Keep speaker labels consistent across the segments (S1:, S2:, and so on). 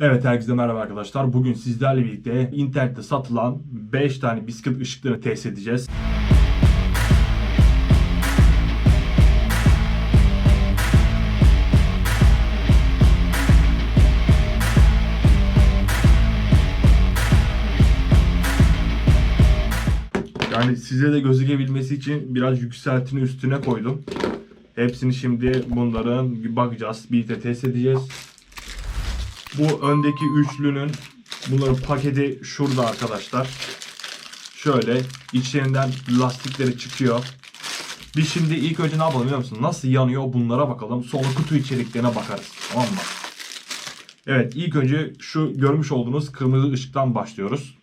S1: Evet herkese merhaba arkadaşlar. Bugün sizlerle birlikte internette satılan 5 tane bisiklet ışıklarını test edeceğiz. Yani size de gözükebilmesi için biraz yükseltini üstüne koydum. Hepsini şimdi bunların bakacağız. Birlikte test edeceğiz. Bu öndeki üçlünün bunların paketi şurada arkadaşlar. Şöyle içlerinden lastikleri çıkıyor. Biz şimdi ilk önce ne yapalım biliyor musun? Nasıl yanıyor bunlara bakalım. Sonra kutu içeriklerine bakarız. Tamam mı? Evet ilk önce şu görmüş olduğunuz kırmızı ışıktan başlıyoruz.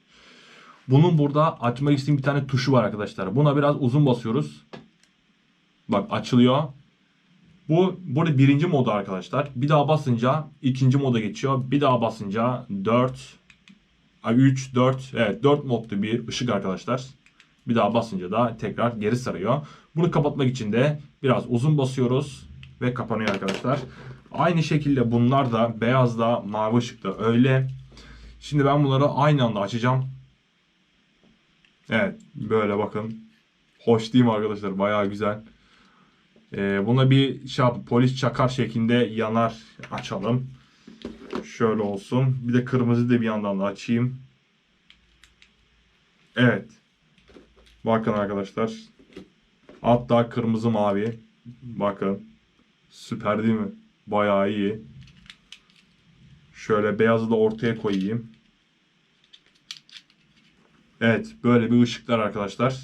S1: Bunun burada açmak istediğim bir tane tuşu var arkadaşlar. Buna biraz uzun basıyoruz. Bak açılıyor. Bu burada birinci modu arkadaşlar. Bir daha basınca ikinci moda geçiyor. Bir daha basınca 4 3 4 evet 4 modlu bir ışık arkadaşlar. Bir daha basınca da tekrar geri sarıyor. Bunu kapatmak için de biraz uzun basıyoruz ve kapanıyor arkadaşlar. Aynı şekilde bunlar da beyazda mavi ışıkta öyle. Şimdi ben bunları aynı anda açacağım. Evet böyle bakın. Hoş değil mi arkadaşlar? Bayağı güzel. Ee, buna bir şey polis çakar şeklinde yanar açalım. Şöyle olsun. Bir de kırmızı da bir yandan da açayım. Evet. Bakın arkadaşlar. Hatta kırmızı mavi. Bakın. Süper değil mi? Bayağı iyi. Şöyle beyazı da ortaya koyayım. Evet. Böyle bir ışıklar arkadaşlar.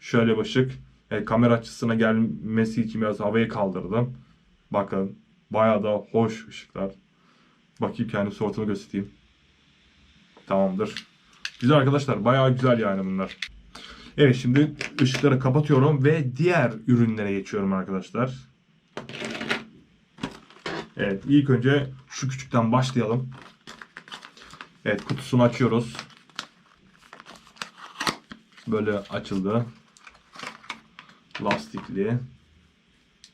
S1: Şöyle bir ışık. E, kamera açısına gelmesi için biraz havayı kaldırdım. Bakın bayağı da hoş ışıklar. Bakayım kendi sortumu göstereyim. Tamamdır. Güzel arkadaşlar bayağı güzel yani bunlar. Evet şimdi ışıkları kapatıyorum ve diğer ürünlere geçiyorum arkadaşlar. Evet ilk önce şu küçükten başlayalım. Evet kutusunu açıyoruz. Böyle açıldı lastikli.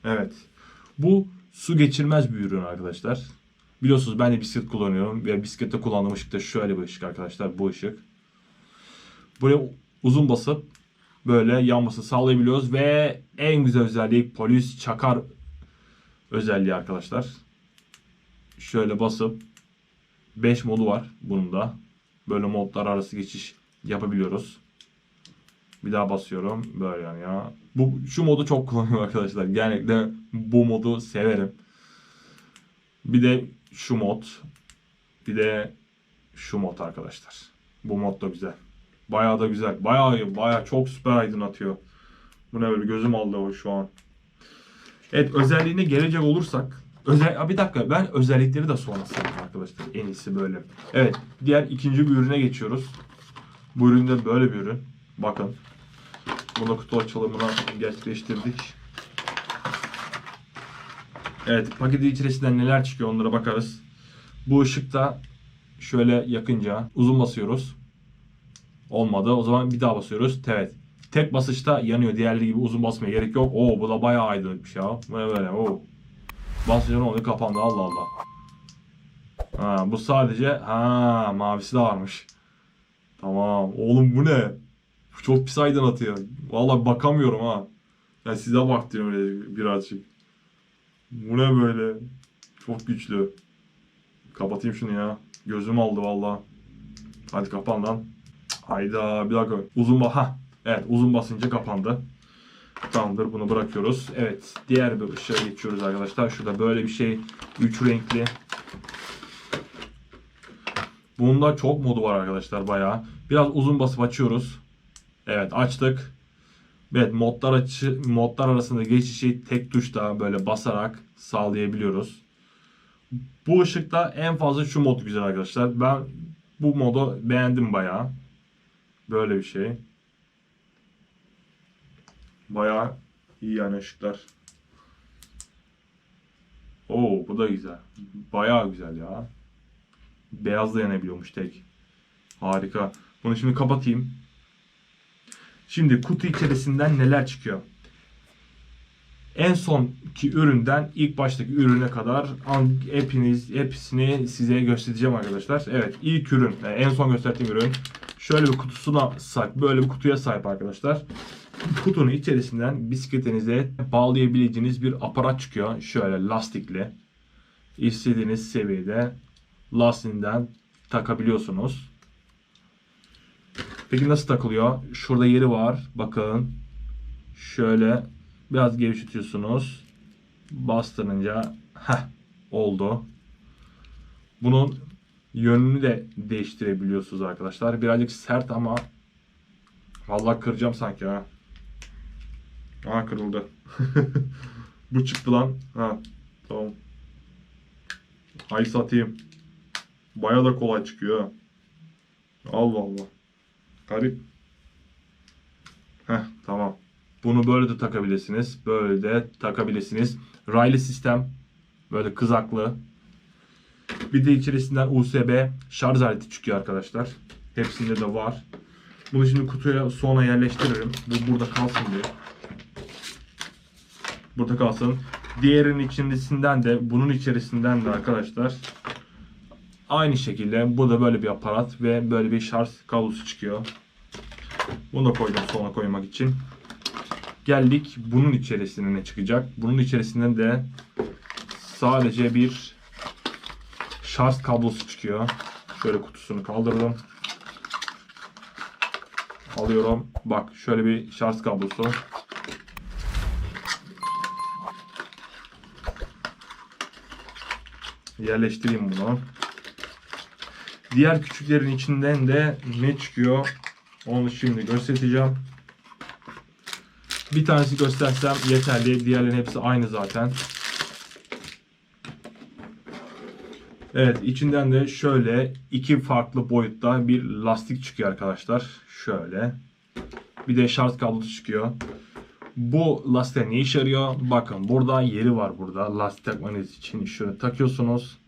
S1: Evet. Bu su geçirmez bir ürün arkadaşlar. Biliyorsunuz ben de bisiklet kullanıyorum ve bisiklette kullandığım ışık da şöyle bir ışık arkadaşlar. Bu ışık. Buraya uzun basıp böyle yanmasını sağlayabiliyoruz ve en güzel özelliği polis çakar özelliği arkadaşlar. Şöyle basıp 5 modu var bunun da. Böyle modlar arası geçiş yapabiliyoruz. Bir daha basıyorum. Böyle yani ya. Bu şu modu çok kullanıyorum arkadaşlar. Genellikle bu modu severim. Bir de şu mod. Bir de şu mod arkadaşlar. Bu mod da güzel. Bayağı da güzel. Bayağı bayağı çok süper aydınlatıyor. Bu ne böyle gözüm aldı o şu an. Evet özelliğine gelecek olursak Özel, bir dakika ben özellikleri de sonra sayayım arkadaşlar. En iyisi böyle. Evet diğer ikinci bir ürüne geçiyoruz. Bu ürün de böyle bir ürün. Bakın. Bunu kutu açılımına gerçekleştirdik. Evet paketi içerisinden neler çıkıyor onlara bakarız. Bu ışıkta şöyle yakınca uzun basıyoruz. Olmadı. O zaman bir daha basıyoruz. Evet. Tek basışta yanıyor. Diğerleri gibi uzun basmaya gerek yok. Oo bu da bayağı aydınlıkmış ya. Ne böyle? Oo. Basınca ne oluyor? Kapandı. Allah Allah. Ha, bu sadece ha mavisi de varmış. Tamam. Oğlum bu ne? Çok pis aydınlatıyor. Vallahi bakamıyorum ha. Ya size bak diyorum öyle birazcık. Bu ne böyle? Çok güçlü. Kapatayım şunu ya. Gözüm aldı vallahi. Hadi kapan lan. Hayda bir dakika. Uzun ba ha. Evet uzun basınca kapandı. Tamamdır bunu bırakıyoruz. Evet diğer bir ışığa geçiyoruz arkadaşlar. Şurada böyle bir şey. Üç renkli. Bunda çok modu var arkadaşlar bayağı. Biraz uzun basıp açıyoruz. Evet açtık. Evet modlar açı modlar arasında geçişi tek tuşla böyle basarak sağlayabiliyoruz. Bu ışıkta en fazla şu mod güzel arkadaşlar. Ben bu modu beğendim bayağı. Böyle bir şey. Bayağı iyi yani ışıklar. Oo bu da güzel. Bayağı güzel ya. Beyaz da yanabiliyormuş tek. Harika. Bunu şimdi kapatayım. Şimdi kutu içerisinden neler çıkıyor? En sonki üründen ilk baştaki ürüne kadar hepiniz hepsini size göstereceğim arkadaşlar. Evet ilk ürün yani en son gösterdiğim ürün şöyle bir kutusuna sahip böyle bir kutuya sahip arkadaşlar. Kutunun içerisinden bisikletinize bağlayabileceğiniz bir aparat çıkıyor. Şöyle lastikli. İstediğiniz seviyede lastiğinden takabiliyorsunuz. Peki nasıl takılıyor? Şurada yeri var. Bakın. Şöyle biraz gevşetiyorsunuz. Bastırınca heh, oldu. Bunun yönünü de değiştirebiliyorsunuz arkadaşlar. Birazcık sert ama vallahi kıracağım sanki ha. Aa kırıldı. Bu çıktı lan. Ha tamam. Ay satayım. Baya da kolay çıkıyor. ha. Allah Allah. Garip. Heh tamam. Bunu böyle de takabilirsiniz. Böyle de takabilirsiniz. Raylı sistem. Böyle kızaklı. Bir de içerisinden USB şarj aleti çıkıyor arkadaşlar. Hepsinde de var. Bunu şimdi kutuya sonra yerleştiririm. Bu burada kalsın diye. Burada kalsın. Diğerinin içerisinden de bunun içerisinden de arkadaşlar aynı şekilde bu da böyle bir aparat ve böyle bir şarj kablosu çıkıyor. Bunu da koydum sonra koymak için. Geldik bunun içerisine ne çıkacak? Bunun içerisinden de sadece bir şarj kablosu çıkıyor. Şöyle kutusunu kaldırdım. Alıyorum. Bak şöyle bir şarj kablosu. Yerleştireyim bunu. Diğer küçüklerin içinden de ne çıkıyor? Onu şimdi göstereceğim. Bir tanesi göstersem yeterli. Diğerlerin hepsi aynı zaten. Evet içinden de şöyle iki farklı boyutta bir lastik çıkıyor arkadaşlar. Şöyle. Bir de şarj kablosu çıkıyor. Bu lastik ne işe yarıyor? Bakın burada yeri var burada. Lastik takmanız için şöyle takıyorsunuz.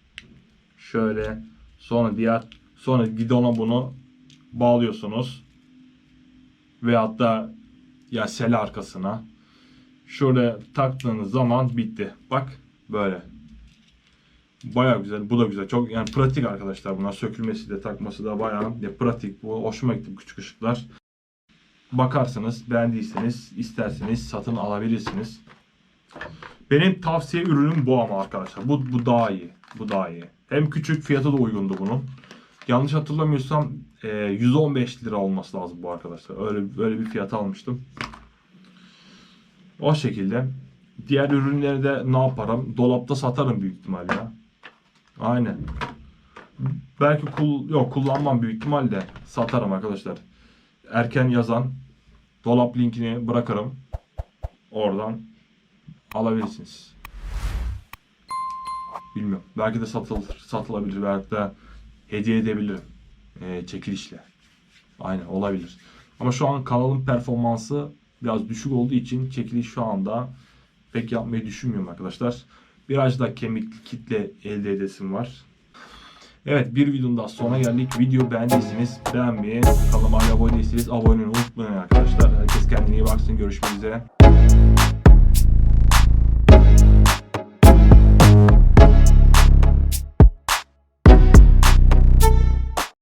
S1: Şöyle. Sonra diğer sonra gidona bunu bağlıyorsunuz. Ve hatta ya sel arkasına. Şöyle taktığınız zaman bitti. Bak böyle. Baya güzel. Bu da güzel. Çok yani pratik arkadaşlar bunlar. Sökülmesi de takması da baya ya, pratik. Bu hoşuma gitti bu küçük ışıklar. Bakarsınız beğendiyseniz isterseniz satın alabilirsiniz. Benim tavsiye ürünüm bu ama arkadaşlar. Bu, bu daha iyi. Bu daha iyi. Hem küçük fiyatı da uygundu bunun. Yanlış hatırlamıyorsam e, 115 lira olması lazım bu arkadaşlar. Öyle böyle bir fiyata almıştım. O şekilde. Diğer ürünleri de ne yaparım? Dolapta satarım büyük ihtimalle. ya. Aynen. Belki kul yok kullanmam büyük ihtimalle satarım arkadaşlar. Erken yazan dolap linkini bırakırım. Oradan alabilirsiniz. Bilmiyorum. Belki de satılır, satılabilir. Belki de hediye edebilirim. Ee, çekilişle. Aynen olabilir. Ama şu an kanalın performansı biraz düşük olduğu için çekiliş şu anda pek yapmayı düşünmüyorum arkadaşlar. Biraz da kemikli kitle elde edesim var. Evet bir videonun daha sonuna geldik. Video beğendiyseniz beğenmeyi, kanalıma abone değilseniz abone olmayı unutmayın arkadaşlar. Herkes kendine iyi baksın. Görüşmek üzere.